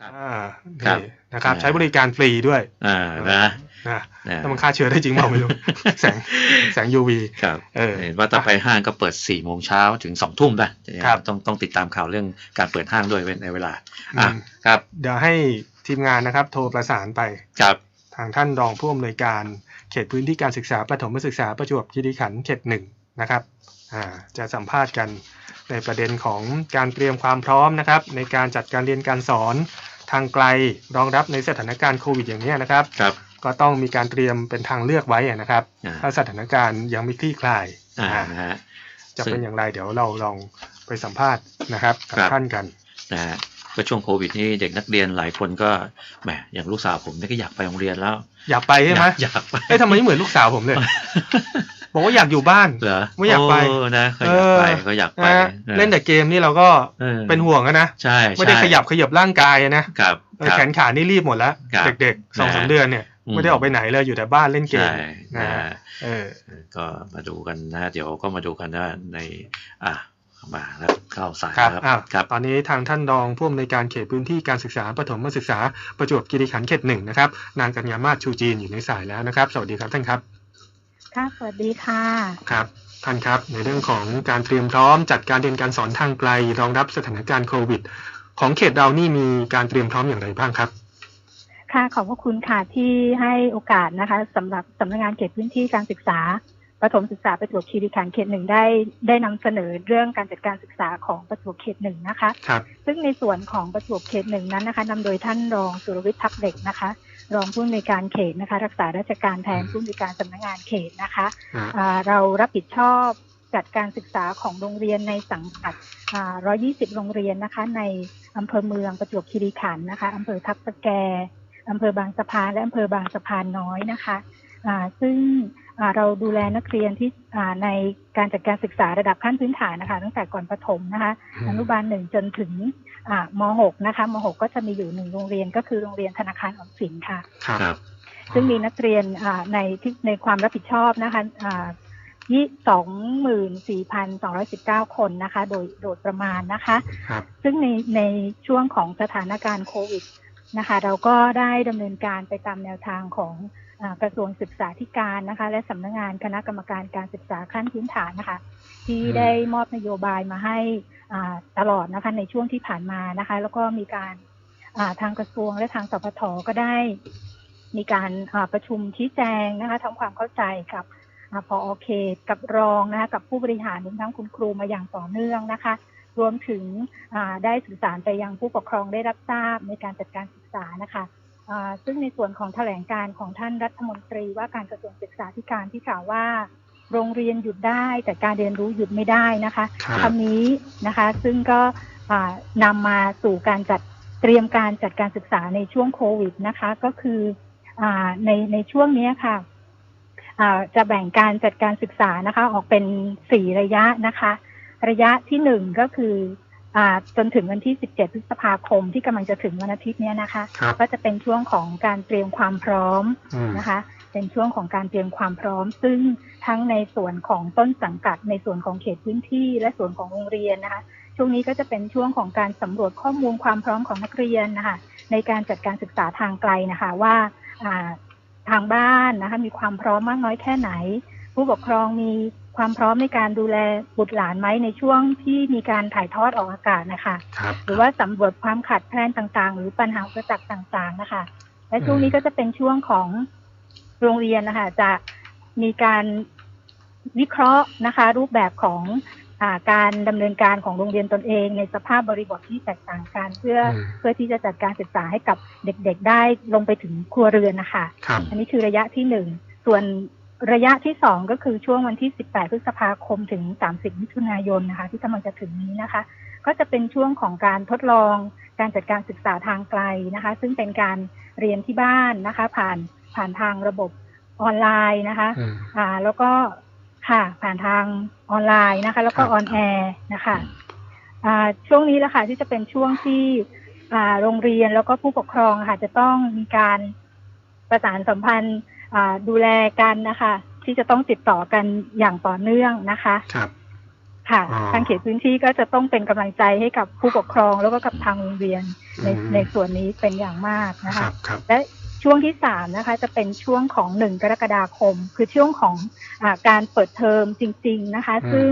ครับอ่าครับนี่นะครับอ่าใช้บริการฟรีด้วย อ่านะนะนะแล้วมันฆ่าเชื้อได้จริงเปล่าไม่รู้แสงแสง UV ครับเออเห็นว่าถ้าไปห้างก็เปิด4โมงเช้าถึง2ทุ่มนะครับต้องต้องติดตามข่าวเรื่องการเปิดห้างด้วยในเวลาอะอืมครับ เดี๋ยวให้ทีมงานนะครับ โทรประสานไปครับทางท่านรองผู้อำนวยการเขตพื้นที่การศึกษาประถมศึกษาประจวบคีรีขันธ์เขตหนึ่งนะครับอ่าจะสัมภาษณ์กันในประเด็นของการเตรียมความพร้อมนะครับ ในการจัดการเรียนการสอน ทางไกลรองรับในสถานการณ์โควิดอย่างนี้ยนะครับครับ ก็ต้องมีการเตรียมเป็นทางเลือกไว้อะนะครับอ่าถ้าสถานการณ์ยังไม่คลี่คลายอ่าอ่านะฮะจะซึ่งเป็นอย่างไรเดี๋ยวเราลองไปสัมภาษณ์นะครับกับครับท่านกันนะฮะก็ช่วงโควิดนี่เด็กนักเรียนหลายคนก็แหมอย่างลูกสาวผมนี่ก็อยากไปโรงเรียนแล้ว อยากไปใช่ไหมอยากอยากไปเอ้ยทำไมไม่เหมือนลูกสาวผมเลย บอกว่าอยากอยู่บ้านเหรอไม่อยากไปโนะเขาอยากไปเขาอยากไปนะฮะนะเล่นแต่เกมนี่เราก็ออเป็นห่วงอะนะใช่ไม่ได้ใช่ขยับขยับร่างกายอะนะครับเออครับแขนขานี่รีบหมดแล้วครับเด็กๆสองสามนะเดือนเนี่ยอืมไม่ได้ออกไปไหนเลยอยู่แต่บ้านเล่นเกมใช่นะนะฮะฮะเออ ก็มาดูกันนะฮะเดี๋ยวก็มาดูกันว่าใน อะมาแล้วเข้าสายครับแล้วอ้าวครับ ตอนนี้ทางท่านรองผู้อำนวยการเขตพื้นที่การศึกษาประถมศึกษาประจวบคีรีขันธ์เขตหนึ่งนะครับ นางกัญญามาศชูจีนอยู่ในสายแล้วนะครับ สวัสดีครับท่านครับ ค่ะสวัสดีค่ะครับท่านครับในเรื่องของการเตรียมพร้อมจัดการเรียนการสอนทางไกล รองรับสถานการณ์โควิด ของเขตเรานี่มีการเตรียมพร้อมอย่างไรบ้างครับค่ะขอบพระคุณค่ะที่ให้โอกาสนะคะสำหรับสำนักงานเขตพื้นที่การศึกษาประถมศึกษาประจวบคีรีขันธ์เขตหนึ่งได้ได้นำเสนอเรื่องการจัดการศึกษาของประจวบเขตหนึ่งนะคะครับซึ่งในส่วนของประจวบเขตหนึ่งนั้นนะคะนำโดยท่านรองสุรวิทย์ทับเด็กนะคะ รองผู้อำนวยการเขตนะคะ รักษาราชการแทนอืมผู้อำนวยการสำนักงานเขตนะคะอ่าอ่าเรารับผิดชอบจัดการศึกษาของโรงเรียนในสังกัดอ่า120 โรงเรียนนะคะ ในอำเภอเมืองประจวบคีรีขันธ์นะคะอำเภอทับสแกอำเภอบางสะพานและอำเภอบางสะพานน้อยนะคะอ่าซึ่งอ่าเราดูแลนักเรียนที่อ่าในการจัดการศึกษาระดับขั้นพื้นฐานนะคะ ตั้งแต่ก่อนประถมนะคะอนุบาลหนึ่งจนถึงอ่า มหกนะคะมหกก็จะมีอยู่หนึ่งโรงเรียนก็คือโรงเรียนธนาคารออมสินค่ะ ครับครับซึ่งมีนักเรียนอ่าในที่ในความรับผิดชอบนะคะอ่ายี่สองหมื่นสี่พันสองร้อยสิบเก้าคนนะคะ โดยโดยประมาณนะคะครับซึ่งในในช่วงของสถานการณ์โควิดนะคะ เราก็ได้ดำเนินการไปตามแนวทางของอากระทรวงศึกษาธิการนะคะ และสำนักงานคณะกรรมการการศึกษาขั้นพื้นฐานนะคะ ที่อืมได้มอบนโยบายมาให้อ่า ตลอดนะคะในช่วงที่ผ่านมานะคะ แล้วก็มีการทางกระทรวงและทางสพทก็ได้ มีการประชุมชี้แจงนะคะทำความเข้าใจกับอาพอเขตกับรองนะคะกับผู้บริหารรวมทั้งคุณครูมาอย่างต่อเนื่องนะคะ รวมถึงได้สื่อสารไปยังผู้ปกครองได้รับทราบในการจัดการศึกษานะคะซึ่งในส่วนของแถลงการของท่านรัฐมนตรีว่าการกระทรวงศึกษาธิการที่กล่าวว่า โรงเรียนหยุดได้ แต่การเรียนรู้หยุดไม่ได้นะคะครับคำนี้นะคะ ซึ่งก็อ่านำมาสู่การจัดเตรียมการจัดการศึกษาในช่วงโควิดนะคะ ก็คืออ่าในในช่วงเนี้ยค่ะอ่าจะแบ่งการจัดการศึกษานะคะ ออกเป็นสี่ระยะนะคะ ระยะที่หนึ่งก็คืออ่าจนถึงวันที่ 17 พฤษภาคมที่กำลังจะถึงวันอาทิตย์เนี้ยนะคะครับก็จะเป็นช่วงของการเตรียมความพร้อมอืมนะคะ เป็นช่วงของการเตรียมความพร้อม ซึ่งทั้งในส่วนของต้นสังกัด ในส่วนของเขตพื้นที่ และส่วนของโรงเรียนนะคะ ช่วงนี้ก็จะเป็นช่วงของการสำรวจข้อมูลความพร้อมของนักเรียนนะคะในการจัดการศึกษาทางไกลนะคะว่าอ่าทางบ้านนะคะมีความพร้อมมากน้อยแค่ไหน ผู้ปกครองมีความพร้อมในการดูแลบุตรหลานไหมในช่วงที่มีการถ่ายทอดออกอากาศนะคะครับหรือว่าสำรวจความขาดแคลนต่างๆ หรือปัญหาอุปสรรคต่างๆนะคะ และช่วงนี้ก็จะเป็นช่วงของ โรงเรียนนะคะจะมีการวิเคราะห์นะคะ รูปแบบของอาการดำเนินการของโรงเรียนตนเอง ในสภาพบริบทที่แตกต่างกันเพื่ออืมเพื่อที่จะจัดการศึกษาให้กับเด็กๆ ได้ลงไปถึงครัวเรือนนะคะครับอันนี้คือระยะที่หนึ่งส่วนระยะที่สองก็คือช่วงวันที่ 18 พฤษภาคมถึง 30 มิถุนายนนะคะ ที่กำลังจะถึงนี้นะคะ ก็จะเป็นช่วงของการทดลองการจัดการศึกษาทางไกลนะคะ ซึ่งเป็นการเรียนที่บ้านนะคะ ผ่าน ผ่านทางระบบออนไลน์นะคะอืมอ่าแล้วก็ค่ะ ผ่านทางออนไลน์นะคะ แล้วก็ครับออนแอร์นะคะอ่าช่วงนี้แหละค่ะที่จะเป็นช่วงที่อ่าโรงเรียนแล้วก็ผู้ปกครองค่ะ จะต้องมีการประสานสัมพันธ์อ่าดูแลกันนะคะ ที่จะต้องติดต่อกันอย่างต่อเนื่องนะคะครับค่ะอ๋อทางเขตพื้นที่ก็จะต้องเป็นกำลังใจให้กับผู้ปกครองแล้วก็กับทางโรงเรียนในอืมในส่วนนี้เป็นอย่างมากนะครัคะบครับและ ช่วงที่สามนะคะ จะเป็นช่วงของหนึ่งกรกฎาคม คือช่วงของอาการเปิดเทอมจริง ๆนะคะอืมซึ่ง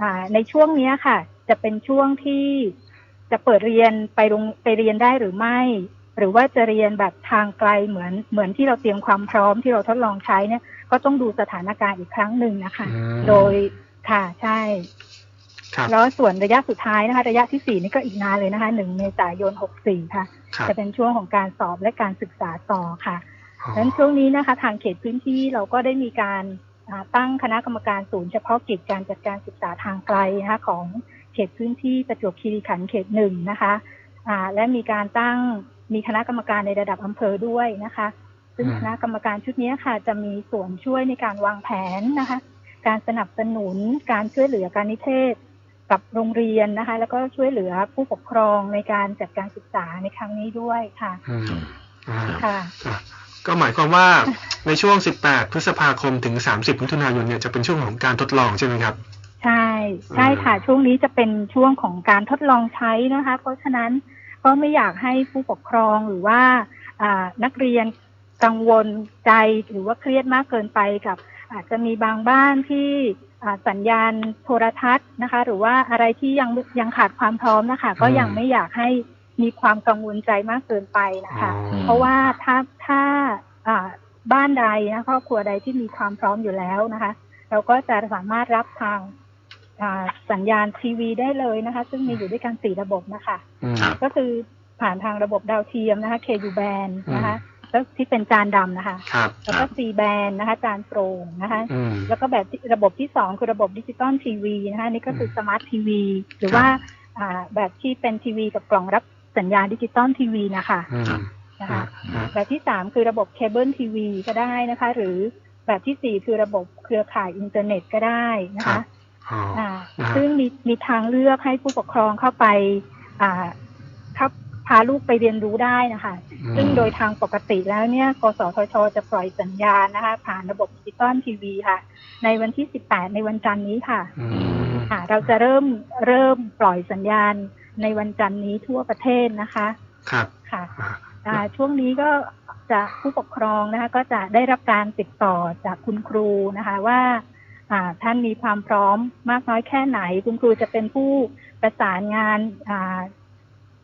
อ่าในช่วงเนี้ยค่ะ จะเป็นช่วงที่จะเปิดเรียนไปโรงไปเรียนได้หรือไม่ หรือว่าจะเรียนแบบทางไกลเหมือนเหมือนที่เราเตรียมความพร้อมที่เราทดลองใช้เนี่ย ก็ต้องดูสถานการณ์อีกครั้งหนึ่งนะคะอืมโดยค่ะใช่ครับแล้วส่วนระยะสุดท้ายนะคะ ระยะที่สี่นี่ก็อีกนานเลยนะคะหนึ่งเมษายนหกสี่ค่ะครับ จะเป็นช่วงของการสอบและการศึกษาต่อค่ะอ๋อดังนั้นช่วงนี้นะคะ ทางเขตพื้นที่เราก็ได้มีการอ่าตั้งคณะกรรมการศูนย์เฉพาะกิจการจัดการศึกษาทางไกลนะคะของเขตพื้นที่ประจวบคีรีขันธ์เขตหนึ่งนะคะอ่าและมีการตั้งมีคณะกรรมการในระดับอำเภอด้วยนะคะ ซึ่งอืมคณะกรรมการชุดนี้ค่ะ จะมีส่วนช่วยในการวางแผนนะคะ การสนับสนุนการช่วยเหลือการนิเทศ กับโรงเรียนนะคะ แล้วก็ช่วยเหลือผู้ปกครองในการจัดการศึกษาในครั้งนี้ด้วยค่ะอืมอ่าค่ะอะก็หมายความว่าในช่วง 18 พฤษภาคมถึง 30 มิถุนายนเนี่ยจะเป็นช่วงของการทดลองใช่ไหมครับ ใช่ใช่ค่ะ ช่วงนี้จะเป็นช่วงของการทดลองใช้นะคะ เพราะฉะนั้นก็ไม่อยากให้ผู้ปกครองหรือว่าอ่านักเรียนกังวลใจหรือว่าเครียดมากเกินไปกับ อาจจะมีบางบ้านที่อ่า สัญญาณโทรทัศน์นะคะ หรือว่าอะไรที่ยังยังขาดความพร้อมนะคะ ก็ยังไม่อยากให้มีความกังวลใจมากเกินไปนะคะอ๋อเพราะว่าถ้าถ้าอ่าบ้านใดนะครอบครัวใดที่มีความพร้อมอยู่แล้วนะคะ เราก็จะสามารถรับทางอ่าสัญญาณทีวีได้เลยนะคะ ซึ่งมีอยู่ด้วยกันสี่ระบบนะคะอืมครับก็คือผ่านทางระบบดาวเทียมนะคะ KU band นะคะ แล้วที่เป็นจานดำนะคะครับแล้วก็ C band นะคะ จานโปร่งนะคะอืมแล้วก็แบบที่ระบบที่สองคือระบบดิจิตอลทีวีนะคะนี่ก็คือสมาร์ททีวีหรือครับว่าอ่าแบบที่เป็นทีวีกับกล่องรับสัญญาณดิจิตอลทีวีนะคะอืมนะคะอ่าแบบที่สามคือระบบเคเบิลทีวีก็ได้นะคะ หรือแบบที่สี่คือระบบเครือข่ายอินเทอร์เน็ตก็ได้นะครัคะบอ๋ออ่านะฮะซึ่งมีมีทางเลือกให้ผู้ปกครองเข้าไปอ่าเข้าพาลูกไปเรียนรู้ได้นะคะ ซึ่งโดยทางปกติแล้วเนี่ย กสทช จะปล่อยสัญญาณนะคะ ผ่านระบบดิจิตอลทีวีค่ะ ในวันที่ 18 ในวันจันทร์นี้ค่ะอืมค่ะ เราจะเริ่มเริ่มปล่อยสัญญาณในวันจันทร์นี้ทั่วประเทศนะคะ ครับ ค่ะอ่าอ่าช่วงนี้ก็จะผู้ปกครองนะคะ ก็จะได้รับการติดต่อจากคุณครูนะคะว่าอ่าท่านมีความพร้อมมากน้อยแค่ไหน คุณครูจะเป็นผู้ประสานงานอ่า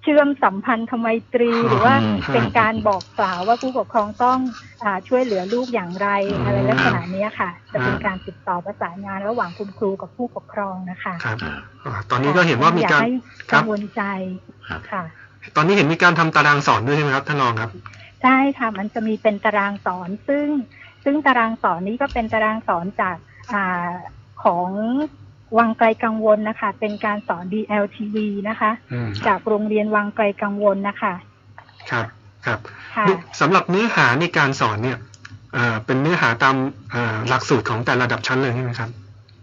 เชื่อมสัมพันธไมตรี หรือว่าอืมเป็นการบอกกล่าวว่าผู้ปกครองต้องอาช่วยเหลือลูกอย่างไรอืมอะไรลักษณะเนี้ยค่ะ จะเป็นอ่าการติดต่อประสานงานระหว่างคุณครูกับผู้ปกครองนะคะครับอ่าอ่าตอนนี้ก็เห็นว่ามีการอย่ให้ครักับงวลใจครับค่ะ ตอนนี้เห็นมีการทำตารางสอนด้วยใช่ไหมครับท่านรองครับใช่ค่ะมันจะมีเป็นตารางสอนซึ่ง ซึ่งตารางสอนนี้ก็เป็นตารางสอนจากอาของ วังไกลกังวลนะคะ เป็นการสอน DLTV นะคะอืมจากโรงเรียนวังไกลกังวลนะคะ ครับครับค่ะสำหรับเนื้อหาในการสอนเนี่ยเอ่อเป็นเนื้อหาตามเอ่อหลักสูตรของแต่ละระดับชั้นเลยใช่ไหมครับ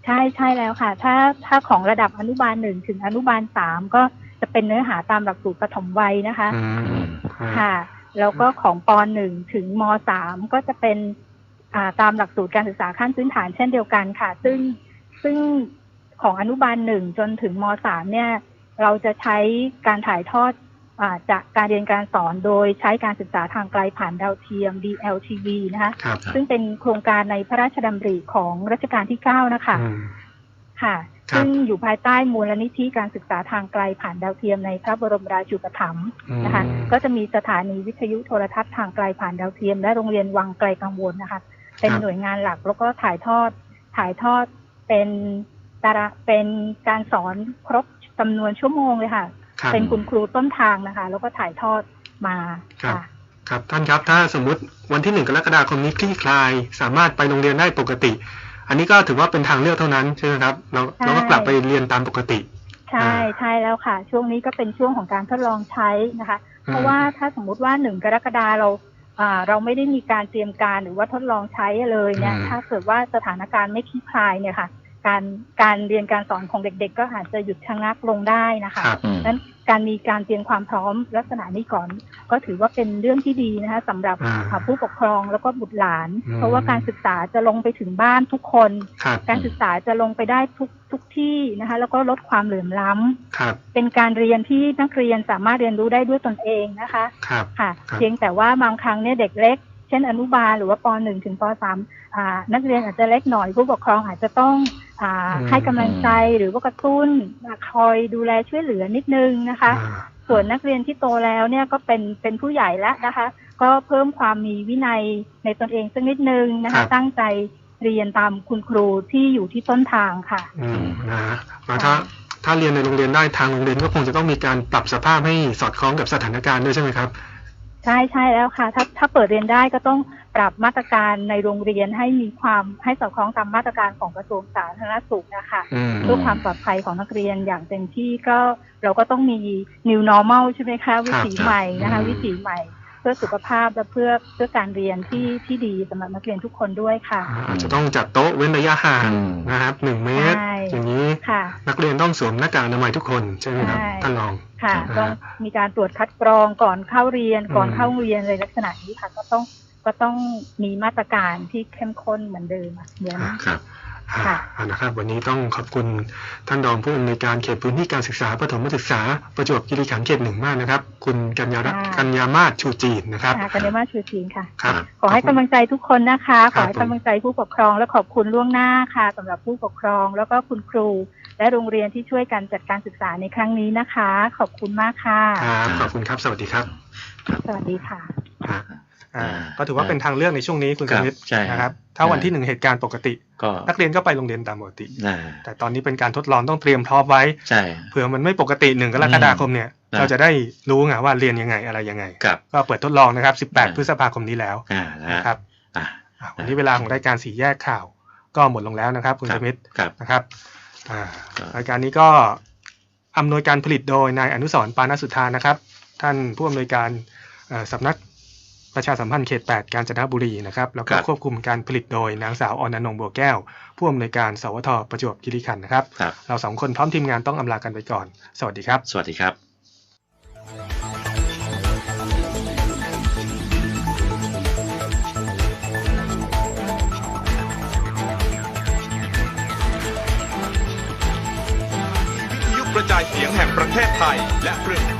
ใช่ใช่แล้วค่ะ ถ้าถ้าของระดับอนุบาลหนึ่งถึงอนุบาลสามก็จะเป็นเนื้อหาตามหลักสูตรปฐมวัยนะคะอืมอ่าค่ะ แล้วก็ของปหนึ่งถึงมสามก็จะเป็นอ่าตามหลักสูตรการศึกษาขั้นพื้นฐานเช่นเดียวกันค่ะ ซึ่งซึ่ง ของอนุบาลหนึ่งจนถึงมสามเนี่ย เราจะใช้การถ่ายทอดอาจากการเรียนการสอนโดยใช้การศึกษาทางไกลผ่านดาวเทียม DLTV นะคะครับซึ่งเป็นโครงการในพระราชดำริของรัชกาลที่เก้านะคะอืมค่ะครับซึ่งอยู่ภายใต้มูลนิธิการศึกษาทางไกลผ่านดาวเทียมในพระบรมราชูปถัมภ์อืมนะคะ ก็จะมีสถานีวิทยุโทรทัศน์ทางไกลผ่านดาวเทียม และโรงเรียนวังไกลกังวลนะคะ เป็นครับหน่วยงานหลักแล้วก็ถ่ายทอดถ่ายทอดเป็น ตาระเป็นการสอนครบจำนวนชั่วโมงเลยค่ะครับเป็นคุณครูต้นทางนะคะ แล้วก็ถ่ายทอดมาครับค่ะครับท่านครับถ้าสมมุติวันที่หนึ่งกรกฎาคมนี้คลี่คลาย สามารถไปโรงเรียนได้ปกติ อันนี้ก็ถือว่าเป็นทางเลือกเท่านั้นใช่ไหมครับเราใช่เราก็กลับไปเรียนตามปกติ ใช่ใช่แล้วค่ะ ช่วงนี้ก็เป็นช่วงของการทดลองใช้นะคะ เพราะว่าถ้าสมมุติว่าหนึ่งกรกฎาเราอ่าเราไม่ได้มีการเตรียมการหรือว่าทดลองใช้เลยเนี่ยอืมถ้าเกิดว่าสถานการณ์ไม่คลี่คลายเนี่ยค่ะ การการเรียนการสอนของเด็ก ๆ ก็อาจจะหยุดชะงักลงได้นะคะครับอืมนั้นการมีการเตรียมความพร้อมลักษณะนี้ก่อน ก็ถือว่าเป็นเรื่องที่ดีนะคะสำหรับอ่าอ่าผู้ปกครองแล้วก็บุตรหลานอืมเพราะว่าการศึกษาจะลงไปถึงบ้านทุกคนครับการศึกษาจะลงไปได้ทุกทุกที่นะคะแล้วก็ลดความเหลื่อมล้ำครับเป็นเป็นการเรียนที่นักเรียนสามารถเรียนรู้ได้ด้วยตนเองนะคะครับค่ะครับเพียงแต่ว่าบางครั้งเนี่ยเด็กเล็กเช่นอนุบาลหรือว่าป .1 ถึงป .3 อ่านักเรียนอาจจะเล็กหน่อยผู้ปกครองอาจจะต้องอ่าอืม ให้กำลังใจหรือว่ากระตุ้นอ่าคอยดูแลช่วยเหลือนิดนึงนะคะอ่าส่วนนักเรียนที่โตแล้วเนี่ยก็เป็นเป็นผู้ใหญ่แล้วนะคะ ก็เพิ่มความมีวินัยในตนเองสักนิดนึงนะครัคะบตั้งใจเรียนตามคุณครูที่อยู่ที่ต้นทางค่ะ อืมนะฮะแล้วถ้าถ้าเรียนในโรงเรียนได้ทางโรงเรียนก็คงจะต้องมีการปรับสภาพให้สอดคล้องกับสถานการณ์ด้วยใช่ไหมครับ ใช่ใช่แล้วค่ะ ถ้าถ้าเปิดเรียนได้ก็ต้องปรับมาตรการในโรงเรียนให้มีความให้สอดคล้องตามมาตรการของกระทรวงสาธารณสุขนะคะอืมเพื่อความปลอดภัยของนักเรียนอย่างเต็มที่ก็เราก็ต้องมี new normal ใช่ไหมคะ วิถีใหม่นะคะอืมวิถีใหม่เพื่อสุขภาพและเพื่อเพื่อการเรียนที่ที่ดีสำหรับนักเรียนทุกคนด้วยค่ะอ่าอาจจะต้องจัดโต๊ะเว้นระยะห่างอืมนะครับหนึ่งเมตรใช่อย่างนี้ค่ะนักเรียนต้องสวมหน้ากากอนามัยทุกคนใช่ไหมครับใช่ท่านรอง ค่ะอ่าต้องมีการตรวจคัดกรองก่อนเข้าเรียนก่อนอืมเข้าเรียนเลยลักษณะนี้ค่ะ ก็ต้องก็ต้องมีมาตรการที่เข้มข้นเหมือนเดิมอะเหมือนครับค่ะอ่า นะครับวันนี้ต้องขอบคุณท่านรองผู้อำนวยการเขตพื้นที่การศึกษาประถมศึกษาประจวบคีรีขันธ์เขตหนึ่งมากนะครับ คุณกัญญารัตน์ค่ะกัญญามาศชูจีนนะครับค่ะกันเดมาชูชีนค่ะครับขอให้กำลังใจทุกคนนะคะคขรับอให้กำลังใจผู้ปกครองและขอบคุณล่วงหน้าค่ะสำหรับผู้ปกครอง แล้วก็คุณครู และโรงเรียนที่ช่วยกันจัดการศึกษาในครั้งนี้นะคะ ขอบคุณมากค่ะครับขอบคุณครับ สวัสดีครับ สวัสดีค่ะอ่าอ่าอ่าก็ถือว่าเป็นทางเลือกในช่วงนี้คุณคสรับมิทใช่นะครับ ถ้าวันที่หนึ่งเหตุการณ์ปกติก็นักเรียนก็ไปโรงเรียนตามปกติน่าแต่ตอนนี้เป็นการทดลองต้องเตรียมพร้อมไว้ใช่เผื่อมันไม่ปกติหนึ่งกรกฎาคมเนี่ยอืมเราจะได้รู้ไงว่าเรียนยังไงอะไรยังไงกับก็เปิดทดลองนะครับอ่า18 พฤษภาคมนี้แล้วอ่านะนะครับอ่าอะวันนี้เวลาของรายการสี่แยกข่าว ก็หมดลงแล้วนะครับ คุณครัสบมิทครับนะครับอ่าครับรายการนี้ก็อำนวยการผลิตโดยนายอนุสรณ์ปานสุธานะครับ ท่านผู้อำนวยการเอ่อสำนัก ประชาสัมพันธ์เขต 8 กาญจนบุรีนะครับแล้วก็ครับควบคุมการผลิตโดยนางสาวอนันงบัวแก้ว ผู้อำนวยการสวทประจวบคีรีขันธ์นะครับครับ เราสองคนพร้อมทีมงานต้องอำลากันไปก่อน สวัสดีครับ สวัสดีครับวิทยุกระจายเสียงแห่งประเทศไทย และเครื่อง